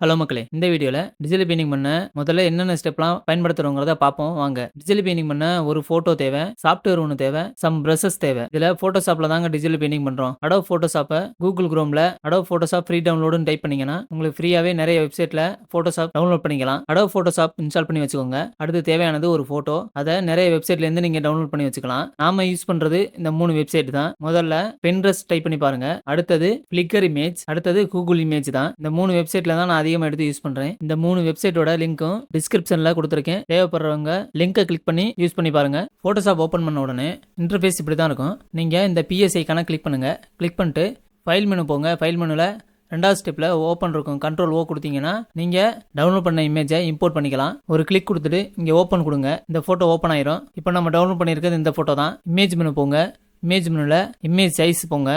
Hello மக்களே இந்த வீடியோவில் டிஜிட்டல் பெயிண்டிங் பண்ண முதல்ல என்னென்ன ஸ்டெப்லாம் பயன்படுத்துறோங்கிறத பார்ப்போம் வாங்க டிஜிட்டல் பெயிண்டிங் பண்ண ஒரு ஃபோட்டோ தேவை சாஃப்ட்வேர் ஒன்று தேவை சம் ப்ரஷஸ் தேவை. இதில் ஃபோட்டோஷாப்பில் தாங்க டிஜிட்டல் பெயிண்டிங் பண்ணுறோம் அடோ ஃபோட்டோஷாப்பை கூகுள் குரோமில் அடோ ஃபோட்டோஷாப் ஃப்ரீ டவுன்லோடுன்னு டைப் பண்ணிங்கன்னா உங்களுக்கு ஃப்ரீயாகவே நிறைய வெப்சைட்டில் ஃபோட்டோஷாப் டவுன்லோட் பண்ணிக்கலாம். அடோ ஃபோட்டோஷாப் இன்ஸ்டால் பண்ணி வச்சுக்கோங்க. அடுத்து தேவையானது ஒரு ஃபோட்டோ அதை நிறைய வெப்சைட்லேருந்து நீங்கள் டவுன்லோட் பண்ணி வச்சுக்கலாம். நாம யூஸ் பண்ணுறது இந்த மூணு வெப்சைட் தான். முதல்ல பென்ட்ரஸ் டைப் பண்ணி பாருங்கள் அடுத்தது ஃப்ளிக்கர் இமேஜ் அடுத்தது கூகுள் இமேஜ் தான். இந்த மூணு வெப்சைட்டில் தான் நான் அதிகமாக எடுத்து யூஸ் பண்ணுறேன் இந்த மூணு வெப்சைட்டோட லிங்க்கும் டிஸ்கிரிப்ஷனில் கொடுத்துருக்கேன். தேவைப்படுறவங்க லிங்கை கிளிக் பண்ணி யூஸ் பண்ணி பாருங்க. ஃபோட்டோஷாப் ஓப்பன் பண்ண உடனே இன்டர்ஃபேஸ் இப்படி தான் இருக்கும். நீங்கள் இந்த பிஎஸ் ஐக்கான கிளிக் பண்ணுங்கள் கிளிக் பண்ணிட்டு ஃபைல் மெனு போங்க. ஃபைல் மெனுவில் ரெண்டாவது ஸ்டெப்பில் ஓப்பன் இருக்கும். கண்ட்ரோல் ஓ கொடுத்தீங்கன்னா நீங்கள் டவுன்லோட் பண்ண இமேஜை இம்போர்ட் பண்ணிக்கலாம். ஒரு கிளிக் கொடுத்துட்டு இங்கே ஓப்பன் கொடுங்க. இந்த ஃபோட்டோ ஓப்பன் ஆயிரும். இப்போ நம்ம டவுன்லோட் பண்ணியிருக்கிறது இந்த ஃபோட்டோ தான். இமேஜ் மெனு போங்க. இமேஜ் மெனுவில் இமேஜ் சைஸ் போங்க.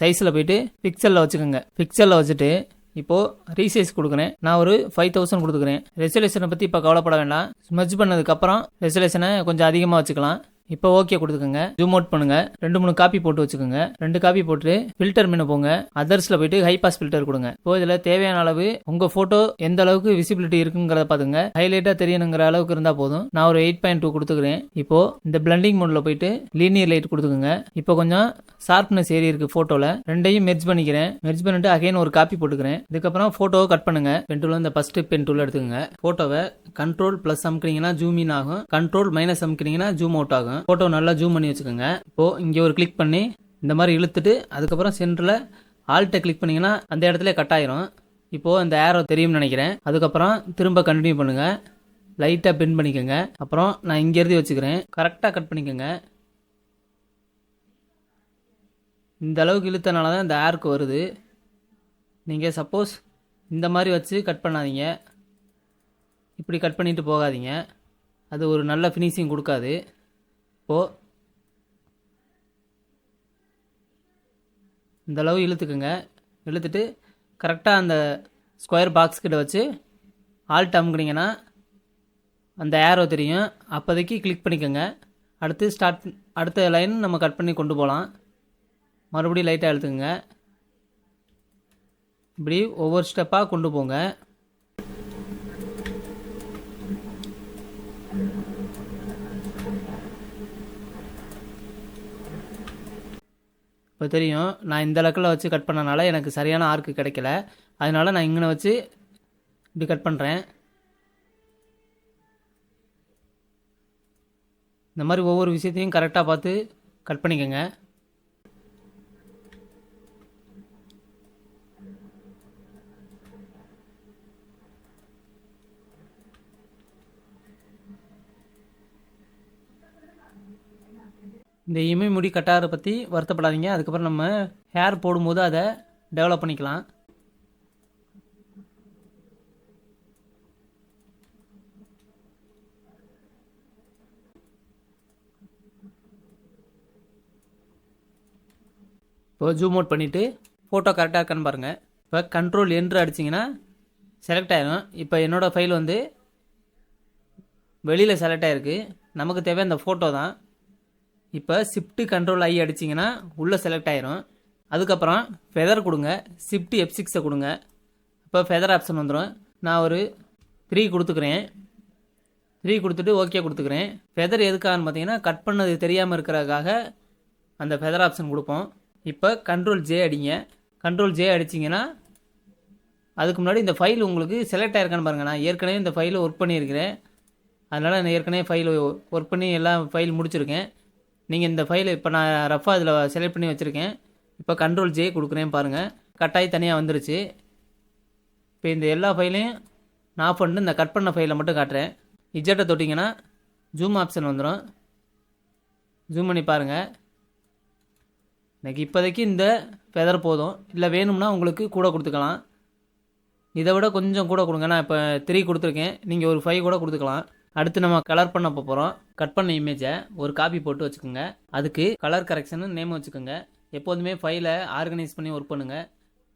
சைஸில் போயிட்டு பிக்சலில் வச்சுக்கோங்க. பிக்சலில் வச்சுட்டு இப்போது ரீசைஸ் கொடுக்குறேன். நான் ஒரு ஃபைவ் தௌசண்ட் கொடுத்துக்கிறேன். ரெசல்யூஷனை பற்றி இப்போ கவலைப்பட வேண்டாம். ஸ்மெஜ் பண்ணதுக்கப்புறம் ரெசல்யூஷனை கொஞ்சம் அதிகமாக வச்சுக்கலாம். இப்போ ஓகே கொடுத்துக்கோங்க. ஜூம் அவுட் பண்ணுங்க. ரெண்டு மூணு காப்பி போட்டு வச்சுக்கோங்க. ரெண்டு காப்பி போட்டு ஃபில்டர் மெனு போங்க. அதர்ஸ்ல போயிட்டு ஹை பாஸ் ஃபில்டர் கொடுங்க. இப்போ இதில் தேவையான அளவு உங்க போட்டோ எந்த அளவுக்கு விசிபிலிட்டி இருக்குங்கிறத பாத்துங்க ஹைலைட்டா தெரியணுங்கிற அளவுக்கு இருந்தா போதும். நான் ஒரு எயிட் பாயிண்ட் டூ கொடுத்துக்கிறேன். இப்போ இந்த பிளண்டிங் மோட்ல போயிட்டு லீனியர் லைட் கொடுத்துக்கோங்க. இப்போ கொஞ்சம் ஷார்ப்னஸ் ஏறி இருக்கு போட்டோல ரெண்டையும் மெர்ஜ் பண்ணிக்கிறேன். மெர்ஜ் பண்ணிட்டு அகைன் ஒரு காப்பி போட்டுக்கிறேன். இதுக்கப்புறம் போட்டோவை கட் பண்ணுங்க. பென் டூல் இந்த ஃபர்ஸ்ட் பென் டூல் எடுத்துக்கோங்க. போட்டோவை கண்ட்ரோல் பிளஸ் அமுக்கினீங்கன்னா ஜூம் இன் ஆகும். கண்ட்ரோல் மைனஸ் அமுக்கினீங்கன்னா ஜூம் அவுட் ஆகும். போட்டோ நல்லா ஜூம் பண்ணி வச்சுக்கோங்க. இப்போ இங்கே ஒரு கிளிக் பண்ணி இந்த மாதிரி இழுத்துட்டு அதுக்கப்புறம் சென்டரில் ஆல்ட்டை கிளிக் பண்ணிங்கன்னா அந்த இடத்துல கட் ஆயிரும். இப்போது இந்த ஏரோ தெரியும்னு நினைக்கிறேன். அதுக்கப்புறம் திரும்ப கண்டினியூ பண்ணுங்கள் லைட்டாக பெண்ட் பண்ணிக்கோங்க. அப்புறம் நான் இங்கேருந்து வச்சுக்கிறேன். கரெக்டாக கட் பண்ணிக்கோங்க. இந்த அளவுக்கு இழுத்தனால தான் இந்த ஏருக்கு வருது. நீங்கள் சப்போஸ் இந்த மாதிரி வச்சு கட் பண்ணாதீங்க. இப்படி கட் பண்ணிட்டு போகாதீங்க. அது ஒரு நல்ல ஃபினிஷிங் கொடுக்காது. இப்போது இந்த அளவு இழுத்துக்குங்க. இழுத்துட்டு கரெக்டாக அந்த ஸ்கொயர் பாக்ஸ் கிட்ட வச்சு ஆல்ட் அமுக்குனீங்கன்னா அந்த ஏரோ தெரியும். அப்போதைக்கு கிளிக் பண்ணிக்கோங்க. அடுத்து ஸ்டார்ட் அடுத்த லைன் நம்ம கட் பண்ணி கொண்டு போகலாம். மறுபடியும் லைட்டாக இழுத்துக்குங்க. இப்படி ஒவ்வொரு ஸ்டெப்பாக கொண்டு போங்க. இப்போ தெரியும் நான் இந்த லக்கில் வச்சு கட் பண்ணனால எனக்கு சரியான ஆர்க்கு கிடைக்கல. அதனால் நான் இங்கே வச்சு இப்படி கட் பண்ணுறேன் இந்த மாதிரி ஒவ்வொரு விஷயத்தையும் கரெக்டாக பார்த்து கட் பண்ணிக்கோங்க. இந்த இமை முடி கட்டாரை பற்றி வருத்தப்படாதீங்க. அதுக்கப்புறம் நம்ம ஹேர் போடும்போது அதை டெவலப் பண்ணிக்கலாம். இப்போ ஜூம் அவுட் பண்ணிவிட்டு ஃபோட்டோ கரெக்டாக இருக்கான்னு பாருங்கள் இப்போ கண்ட்ரோல் என்று அடிச்சிங்கன்னா செலக்ட் ஆகிடும் இப்போ என்னோடய ஃபைல் வந்து வெளியில் செலக்ட் ஆகிருக்கு நமக்கு தேவை அந்த ஃபோட்டோ தான். இப்போ ஷிஃப்ட்டு கண்ட்ரோல் ஐ அடிச்சிங்கன்னா உள்ளே செலக்ட் ஆயிரும். அதுக்கப்புறம் ஃபெதர் கொடுங்க. ஷிஃப்ட் எஃப் சிக்ஸை கொடுங்க. இப்போ ஃபெதர் ஆப்ஷன் வந்துடும் நான் ஒரு த்ரீ கொடுத்துக்கிறேன். த்ரீ கொடுத்துட்டு ஓகே கொடுத்துக்கிறேன். ஃபெதர் எதுக்காகன்னு பார்த்தீங்கன்னா கட் பண்ணது தெரியாமல் இருக்கிறதுக்காக அந்த ஃபெதர் ஆப்ஷன் கொடுப்போம். இப்போ கண்ட்ரோல் ஜே அடிங்க. கண்ட்ரோல் ஜே அடிச்சிங்கன்னா அதுக்கு முன்னாடி இந்த ஃபைல் உங்களுக்கு செலக்ட் ஆயிருக்கான்னு பாருங்கள் நான் ஏற்கனவே இந்த ஃபைலை ஒர்க் பண்ணியிருக்கிறேன். அதனால் நான் ஏற்கனவே ஃபைல் ஒர்க் பண்ணி எல்லாம் ஃபைல் முடிச்சிருக்கேன். நீங்கள் இந்த ஃபைலை இப்போ நான் ரஃபாக இதில் செலக்ட் பண்ணி வச்சுருக்கேன். இப்போ கண்ட்ரோல் ஜே கொடுக்குறேன் பாருங்கள் கட்டாயி தனியாக வந்துருச்சு. இப்போ இந்த எல்லா ஃபைலையும் நான் ஆஃப் பண்ணிட்டு இந்த கட் பண்ண ஃபைலை மட்டும் காட்டுறேன். இஜெட்டை தொட்டிங்கன்னா ஜூம் ஆப்ஷன் வந்துடும் ஜூம் பண்ணி பாருங்கள் எனக்கு இப்போதைக்கு இந்த ஃபெதர் போதும். இல்லை வேணும்னா உங்களுக்கு கூட கொடுத்துக்கலாம். இதை விட கொஞ்சம் கூட கொடுங்க. நான் இப்போ த்ரீ கொடுத்துருக்கேன். நீங்கள் ஒரு ஃபைவ் கூட கொடுத்துக்கலாம். அடுத்து நம்ம கலர் பண்ண போகிறோம் கட் பண்ண இமேஜை ஒரு காப்பி போட்டு வச்சுக்கோங்க. அதுக்கு கலர் கரெக்ஷன் நேம் வச்சுக்கோங்க. எப்போதுமே ஃபைலை ஆர்கனைஸ் பண்ணி ஒர்க் பண்ணுங்கள்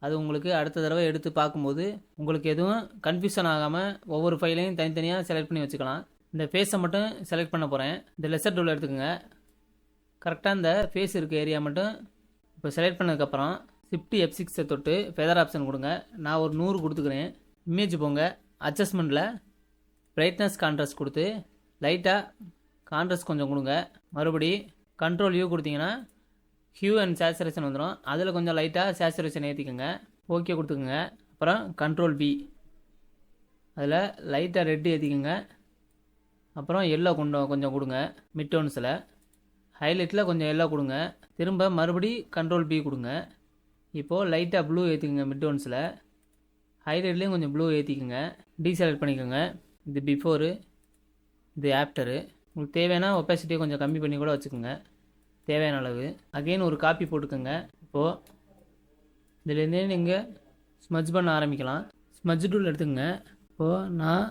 அது உங்களுக்கு அடுத்த தடவை எடுத்து பார்க்கும்போது உங்களுக்கு எதுவும் கன்ஃபியூஷன் ஆகாமல் ஒவ்வொரு ஃபைலையும் தனித்தனியாக செலக்ட் பண்ணி வச்சுக்கலாம். இந்த ஃபேஸை மட்டும் செலக்ட் பண்ண போகிறேன் இந்த லெசர் டூல் எடுத்துக்கோங்க. கரெக்டாக இந்த ஃபேஸ் இருக்க ஏரியா மட்டும் இப்போ செலக்ட் பண்ணதுக்கப்புறம் ஃபிஃப்டி எஃப் சிக்ஸை தொட்டு ஃபெதர் ஆப்ஷன் கொடுங்க. நான் ஒரு நூறு கொடுத்துக்கிறேன். இமேஜ் போங்க. அட்ஜஸ்ட்மெண்ட்டில் பிரைட்னஸ் கான்ட்ராஸ்ட் கொடுத்து லைட்டாக கான்ட்ராஸ்ட் கொஞ்சம் கொடுங்க. மறுபடி கண்ட்ரோல் யூ கொடுத்தீங்கன்னா ஹியூ அண்ட் சேச்சுரேஷன் வந்துடும் அதில் கொஞ்சம் லைட்டாக சேச்சுரேஷன் ஏற்றிக்கோங்க ஓகே கொடுத்துக்கோங்க. அப்புறம் கண்ட்ரோல் பி அதில் லைட்டாக ரெட்டு ஏற்றிக்கோங்க அப்புறம் எல்லோ கொண்டு கொஞ்சம் கொடுங்க. மிட்டோன்ஸில் ஹைலைட்டில் கொஞ்சம் எல்லோ கொடுங்க. திரும்ப மறுபடி கண்ட்ரோல் பி கொடுங்க. இப்போது லைட்டாக ப்ளூ ஏற்றிக்கோங்க மிட்டோன்ஸில் ஹைலைட்லேயும் கொஞ்சம் ப்ளூ ஏற்றிக்கோங்க டீசெலக்ட் பண்ணிக்கோங்க. இது பிஃபோரு இது ஆஃப்டரு உங்களுக்கு தேவையான ஒப்பாசிட்டியை கொஞ்சம் கம்மி பண்ணி கூட வச்சுக்கோங்க. தேவையான அளவு. அகெயின் ஒரு காப்பி போட்டுக்கோங்க. இப்போது இதுலேருந்தே நீங்கள் ஸ்மஜ் பண்ண ஆரம்பிக்கலாம். ஸ்மஜ் டூல் எடுத்துக்கோங்க. இப்போது நான்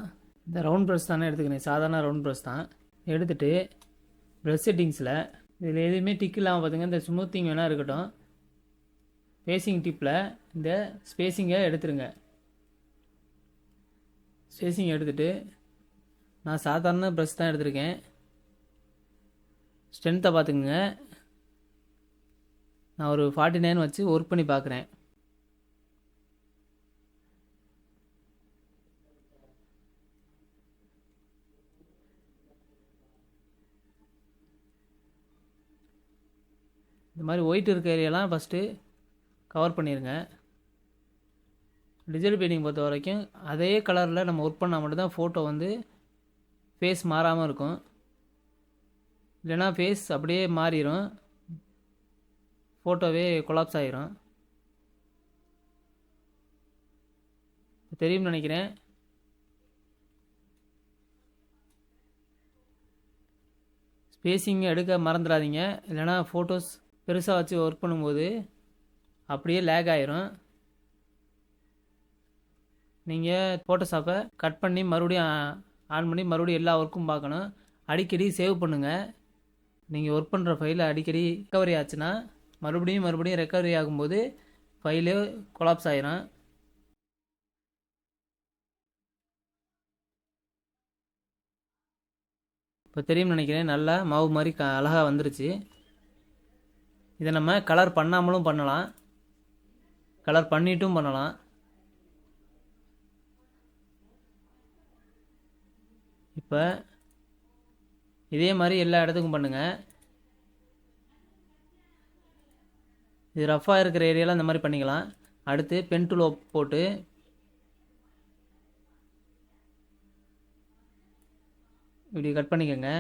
இந்த ரவுண்ட் ப்ரஷ் தானே எடுத்துக்கிறேன். சாதாரண ரவுண்ட் ப்ரஷ் தான். எடுத்துகிட்டு ப்ரஷ் செட்டிங்ஸில் இதில் எதுவுமே டிக் இல்லாமல் பார்த்துங்க இந்த ஸ்மூத்திங் வேணால் இருக்கட்டும். ஸ்பேசிங் டிப்பில் இந்த ஸ்பேசிங்கை எடுத்துருங்க. ஸ்பேசிங் எடுத்துகிட்டு நான் சாதாரண ப்ரஷ் தான் எடுத்திருக்கேன். ஸ்ட்ரென்த்தை பார்த்துக்குங்க. நான் ஒரு ஃபார்ட்டி நைன் வச்சு ஒர்க் பண்ணி பார்க்குறேன். இந்த மாதிரி ஒயிட் இருக்க ஏரியாலாம் ஃபஸ்ட்டு கவர் பண்ணிடுங்க டிஜிட்டல் பெயிண்டிங் பொறுத்த வரைக்கும் அதே கலரில் நம்ம ஒர்க் பண்ணால் மட்டும்தான் ஃபோட்டோ வந்து ஃபேஸ் மாறாமல் இருக்கும். இல்லைன்னா ஃபேஸ் அப்படியே மாறிடும் ஃபோட்டோவே கொலாப்ஸ் ஆகிரும் தெரியும்னு நினைக்கிறேன். ஸ்பேசிங் எடுக்க மறந்துடாதீங்க. இல்லைனா ஃபோட்டோஸ் பெருசாக வச்சு ஒர்க் பண்ணும்போது அப்படியே லேக் ஆயிரும். நீங்கள் ஃபோட்டோஷாப்பை கட் பண்ணி மறுபடியும் ஆன் பண்ணி மறுபடியும் எல்லா ஒர்க்கும் பார்க்கணும். அடிக்கடி சேவ் பண்ணுங்கள் நீங்கள் ஒர்க் பண்ணுற ஃபைலை அடிக்கடி ரெக்கவரி ஆச்சுன்னா மறுபடியும் மறுபடியும் ரெக்கவரி ஆகும்போது ஃபைலே கொலாப்ஸ் ஆயிரும். இப்போ தெரியும் நினைக்கிறேன் நல்லா மாவு மாதிரி க அழகாக வந்துருச்சு. இதை நம்ம கலர் பண்ணாமலும் பண்ணலாம். கலர் பண்ணிட்டும் பண்ணலாம். இப்போ இதே மாதிரி எல்லா இடத்துக்கும் பண்ணுங்கள் இது ரஃப்பாக இருக்கிற ஏரியாவில் இந்த மாதிரி பண்ணிக்கலாம். அடுத்து பென் டூல் போட்டு இப்படி கட் பண்ணிக்கோங்க.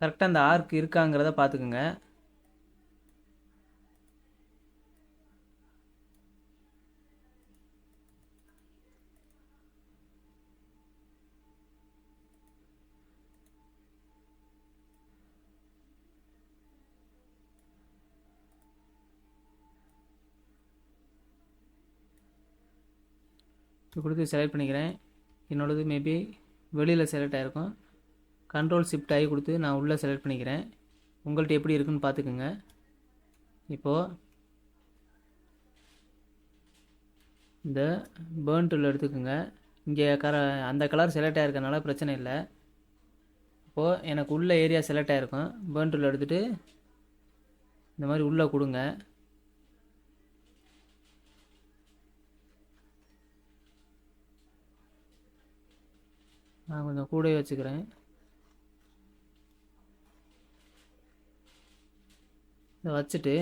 கரெக்டாக அந்த ஆர்க் இருக்காங்கிறத பார்த்துக்குங்க இப்போ கொடுத்து செலக்ட் பண்ணிக்கிறேன். என்னோடது மேபி வெளியில் செலக்ட் ஆகிருக்கும் கண்ட்ரோல் ஷிஃப்ட் ஆகி கொடுத்து நான் உள்ளே செலக்ட் பண்ணிக்கிறேன். உங்கள்கிட்ட எப்படி இருக்குன்னு பார்த்துக்குங்க. இப்போது இந்த பேர்ன் டூல் எடுத்துக்கோங்க. இங்கே கர அந்த கலர் செலக்ட் ஆகிருக்கனால பிரச்சனை இல்லை. இப்போது எனக்கு உள்ள ஏரியா செலக்ட் ஆகிருக்கும் பேர்ன் டூல் எடுத்துகிட்டு இந்த மாதிரி உள்ளே கொடுங்க. நான் கொஞ்சம் கூடவே வச்சுக்கிறேன். இதை வச்சுட்டு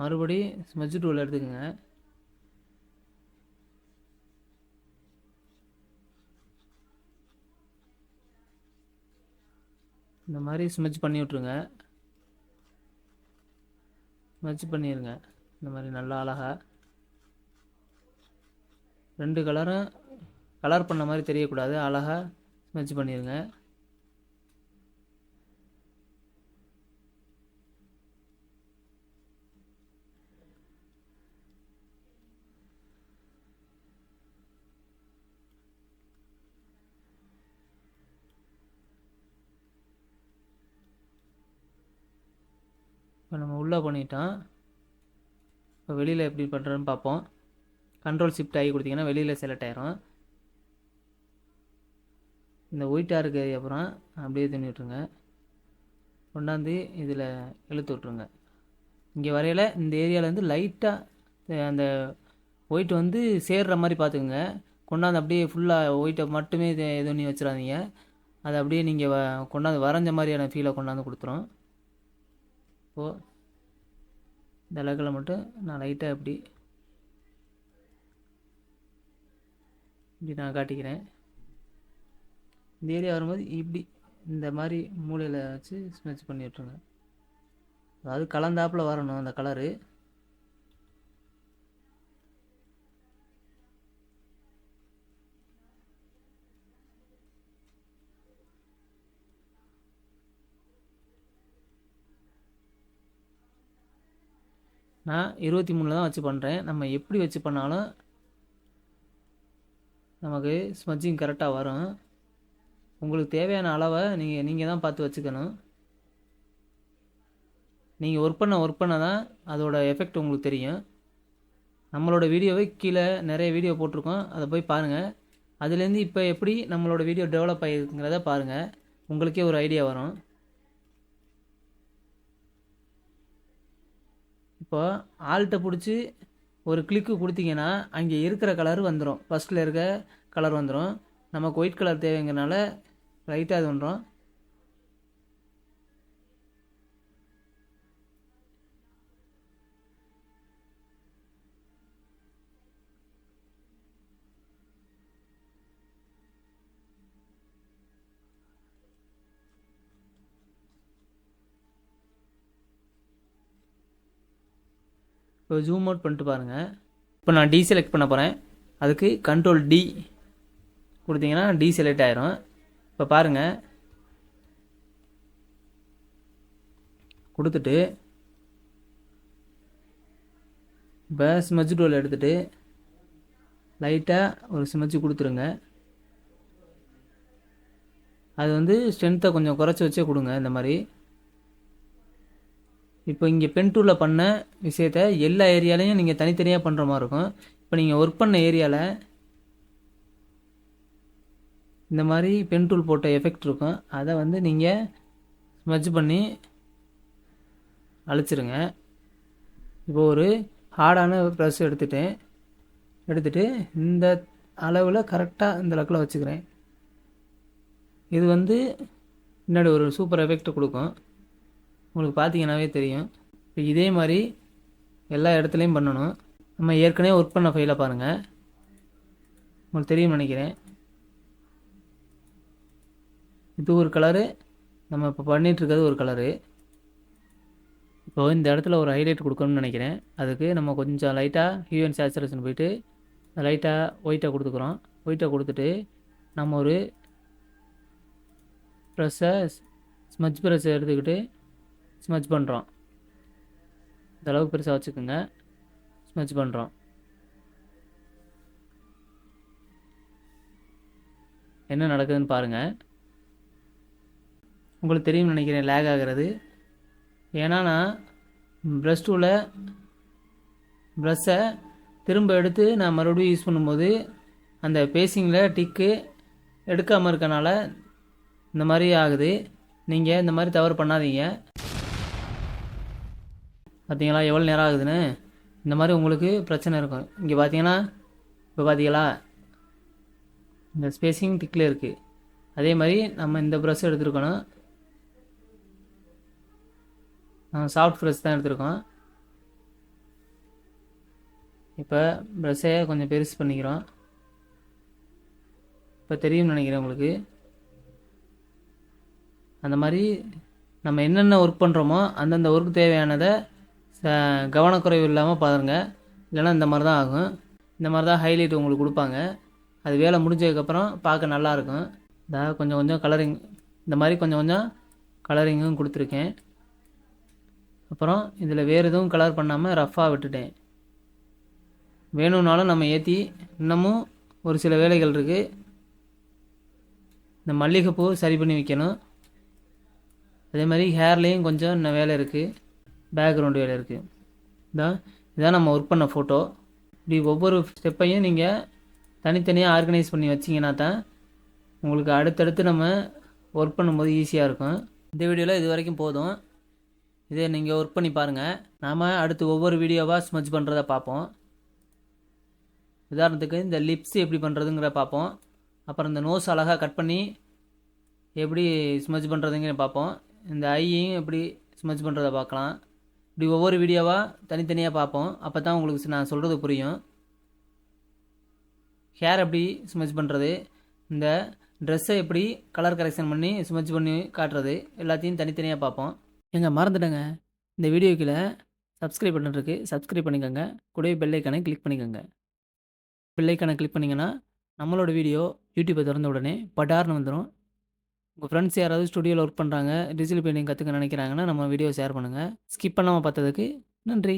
மறுபடி ஸ்மெஜ் டூல் எடுத்துக்கோங்க. இந்த மாதிரி ஸ்மெஜ் பண்ணி விட்ருங்க ஸ்மெஜ் பண்ணிடுங்க இந்த மாதிரி நல்லா அழகாக ரெண்டு கலரும் கலர் பண்ண மாதிரி தெரியக்கூடாது. அழகாக ஸ்மெச் பண்ணிடுங்க இப்போ நம்ம உள்ளே பண்ணிட்டோம். இப்போ வெளியில் எப்படி பண்ணுறோன்னு பார்ப்போம். கண்ட்ரோல் ஷிஃப்ட் ஆகி கொடுத்தீங்கன்னா வெளியில் செலக்ட் ஆயிரும். இந்த ஒயிட்டாக இருக்கிறது அப்புறம் அப்படியே தண்ணி விட்ருங்க கொண்டாந்து இதில் இழுத்து விட்ருங்க இங்கே வரையில் இந்த ஏரியாவிலேருந்து லைட்டாக அந்த ஒயிட் வந்து சேர்ற மாதிரி பார்த்துக்குங்க. கொண்டாந்து அப்படியே ஃபுல்லாக ஒயிட்டை மட்டுமே இது இது பண்ணி வச்சிடாதீங்க. அதை அப்படியே நீங்கள் வ கொண்டாந்து வரைஞ்ச மாதிரியான ஃபீலை கொண்டாந்து கொடுத்துரும். இப்போது இந்த அளவுக்கில் மட்டும் நான் லைட்டாக இப்படி இப்படி நான் காட்டிக்கிறேன். இந்த ஏரியா வரும்போது இப்படி இந்த மாதிரி மூலையில் வச்சு ஸ்மெச் பண்ணி விட்ருங்க அதாவது கலந்தாப்பில் வரணும் அந்த கலரு நான் இருபத்தி மூணில் தான் வச்சு பண்ணுறேன் நம்ம எப்படி வச்சு பண்ணாலும் நமக்கு ஸ்மஜ்ஜிங் கரெக்டாக வரும். உங்களுக்கு தேவையான அளவை நீங்கள் நீங்கள் தான் பார்த்து வச்சுக்கணும். நீங்கள் ஒர்க் பண்ண ஒர்க் பண்ண தான் அதோட எஃபெக்ட் உங்களுக்கு தெரியும். நம்மளோட வீடியோவை கீழே நிறைய வீடியோ போட்டிருக்கோம். அதை போய் பாருங்கள் அதுலேருந்து இப்போ எப்படி நம்மளோட வீடியோ டெவலப் ஆகிருக்குங்கிறத பாருங்கள் உங்களுக்கே ஒரு ஐடியா வரும். இப்போ ஆள்கிட்ட பிடிச்சி ஒரு கிளிக்கு கொடுத்தீங்கன்னா அங்கே இருக்கிற கலர் வந்துடும் ஃபஸ்ட்டில் இருக்க கலர் வந்துடும் நமக்கு ஒயிட் கலர் தேவைங்கிறனால ரைட்டாக இது பண்ணுறோம் இப்போ ஜூம் அவுட் பண்ணிட்டு பாருங்கள் இப்போ நான் டி செலக்ட் பண்ண போகிறேன் அதுக்கு கண்ட்ரோல் டி கொடுத்தீங்கன்னா டி செலக்ட் ஆயிரும். இப்போ பாருங்கள் கொடுத்துட்டு இப்போ ஸ்மெஜ் டோல் எடுத்துகிட்டு லைட்டாக ஒரு ஸ்மெஜ் கொடுத்துருங்க. அது வந்து ஸ்ட்ரென்த்தை கொஞ்சம் குறைச்சி வச்சே கொடுங்க இந்த மாதிரி. இப்போ இங்கே பென் டூலில் பண்ண விஷயத்த எல்லா ஏரியாலையும் நீங்கள் தனித்தனியாக பண்ணுற மாதிரி இருக்கும். இப்போ நீங்கள் ஒர்க் பண்ண ஏரியாவில் இந்த மாதிரி பென் டூல் போட்ட எஃபெக்ட் இருக்கும். அதை வந்து நீங்கள் ஸ்மஜ் பண்ணி அழிச்சிருங்க. இப்போ ஒரு ஹார்டான ப்ரெஸ் எடுத்துட்டேன். எடுத்துகிட்டு இந்த அளவில் கரெக்டாக இந்த லக்கில் வச்சுக்கிறேன். இது வந்து முன்னாடி ஒரு சூப்பர் எஃபெக்ட் கொடுக்கும். உங்களுக்கு பார்த்தீங்கன்னாவே தெரியும். இப்போ இதே மாதிரி எல்லா இடத்துலையும் பண்ணணும். நம்ம ஏற்கனவே ஒர்க் பண்ண ஃபைலை பாருங்கள் உங்களுக்கு தெரியும்னு நினைக்கிறேன். இது ஒரு கலரு நம்ம இப்போ பண்ணிகிட்ருக்கிறது ஒரு கலரு இப்போ இந்த இடத்துல ஒரு ஹைலைட் கொடுக்கணும்னு நினைக்கிறேன். அதுக்கு நம்ம கொஞ்சம் லைட்டாக ஹியூ அண்ட் சேச்சுரேஷன் போயிட்டு லைட்டாக ஒயிட்டாக கொடுத்துக்குறோம். ஒயிட்டாக கொடுத்துட்டு நம்ம ஒரு ப்ரெஷ்ஷை ஸ்மஜ் ப்ரெஷ் எடுத்துக்கிட்டு ஸ்மஜ் பண்ணுறோம் இந்த அளவுக்கு பெருசாக வச்சுக்கோங்க. ஸ்மஜ் பண்ணுறோம் என்ன நடக்குதுன்னு பாருங்கள் உங்களுக்கு தெரியும்னு நினைக்கிறேன் லேக் ஆகிறது. ஏன்னா நான் ப்ரஷ் டூவில் ப்ரஷ்ஷை திரும்ப எடுத்து நான் மறுபடியும் யூஸ் பண்ணும்போது அந்த பேசிங்கில் டிக்கு எடுக்காமல் இருக்கனால இந்த மாதிரி ஆகுது. நீங்கள் இந்த மாதிரி தவறு பண்ணாதீங்க. பார்த்தீங்களா எவ்வளோ நேரம் ஆகுதுன்னு? இந்த மாதிரி உங்களுக்கு பிரச்சனை இருக்கும். இங்கே பார்த்தீங்கன்னா இப்போ பார்த்தீங்களா இந்த ஸ்பேசிங் டிக்கில் இருக்குது அதே மாதிரி நம்ம இந்த ப்ரஷ் எடுத்துருக்கணும். சாஃப்ட் ப்ரெஷ் தான் எடுத்துருக்கோம். இப்போ ப்ரெஷ்ஷை கொஞ்சம் பெருசு பண்ணிக்கிறோம். இப்போ தெரியும்னு நினைக்கிறேன் உங்களுக்கு. அந்த மாதிரி நம்ம என்னென்ன ஒர்க் பண்ணுறோமோ அந்தந்த ஒர்க் தேவையானதை ச- கவனக்குறைவு இல்லாமல் பாருங்கள் இல்லைன்னா இந்த மாதிரி தான் ஆகும். இந்த மாதிரி தான் ஹைலைட் உங்களுக்கு கொடுப்பாங்க. அது வேலை முடிஞ்சதுக்கப்புறம் பார்க்க நல்லா இருக்கும். கொஞ்சம் கொஞ்சம் கலரிங் இந்த மாதிரி கொஞ்சம் கொஞ்சம் கலரிங்கும் கொடுத்துருக்கேன். அப்புறம் இதில் வேறு எதுவும் கலர் பண்ணாமல் ரஃப்பாக விட்டுட்டேன். வேணும்னாலும் நம்ம ஏற்றி இன்னமும் ஒரு சில வேலைகள் இருக்குது இந்த மல்லிகைப்பூ சரி பண்ணி வைக்கணும். அதே மாதிரி ஹேர்லேயும் கொஞ்சம் இன்னும் வேலை இருக்குது பேக்ரவுண்டு வேலை இருக்குது இதான் இதான் நம்ம ஒர்க் பண்ண ஃபோட்டோ இப்படி ஒவ்வொரு ஸ்டெப்பையும் நீங்கள் தனித்தனியாக ஆர்கனைஸ் பண்ணி வச்சிங்கன்னா தான் உங்களுக்கு அடுத்தடுத்து நம்ம ஒர்க் பண்ணும்போது ஈஸியாக இருக்கும். இந்த வீடியோவில் இது வரைக்கும் போதும். இதை நீங்கள் ஒர்க் பண்ணி பாருங்கள் நாம் அடுத்து ஒவ்வொரு வீடியோவாக ஸ்மஜ் பண்ணுறத பார்ப்போம். உதாரணத்துக்கு இந்த லிப்ஸ் எப்படி பண்ணுறதுங்கிற பார்ப்போம். அப்புறம் இந்த நோஸ் அழகாக கட் பண்ணி எப்படி ஸ்மஜ் பண்ணுறதுங்கிற பார்ப்போம். இந்த ஐயையும் எப்படி ஸ்மஜ் பண்ணுறத பார்க்கலாம். இப்படி ஒவ்வொரு வீடியோவாக தனித்தனியாக பார்ப்போம். அப்போ தான் உங்களுக்கு நான் சொல்கிறது புரியும். ஹேர் எப்படி ஸ்மஜ் பண்ணுறது இந்த ட்ரெஸ்ஸை எப்படி கலர் கரெக்ஷன் பண்ணி ஸ்மஜ் பண்ணி காட்டுறது? எல்லாத்தையும் தனித்தனியாக பார்ப்போம். எங்க மறந்துட்டேங்க. இந்த வீடியோ கீழே சப்ஸ்கிரைப் பட்டன் இருக்கு. சப்ஸ்கிரைப் பண்ணிக்கோங்க. கூடவே பெல் கிளிக் பண்ணிக்கோங்க. பெல் ஐக்கானை கிளிக் பண்ணிங்கன்னா நம்மளோட வீடியோ யூடியூப்பை திறந்த உடனே படார்னு வந்துடும் உங்கள் ஃப்ரெண்ட்ஸ் யாராவது ஸ்டுடியோவில் ஒர்க் பண்ணுறாங்க டிஜிட்டல் பெயிண்டிங் கற்றுக்க நினைக்கிறாங்கன்னா நம்ம வீடியோ ஷேர் பண்ணுங்கள் ஸ்கிப் பண்ணாமல் பார்த்ததுக்கு நன்றி.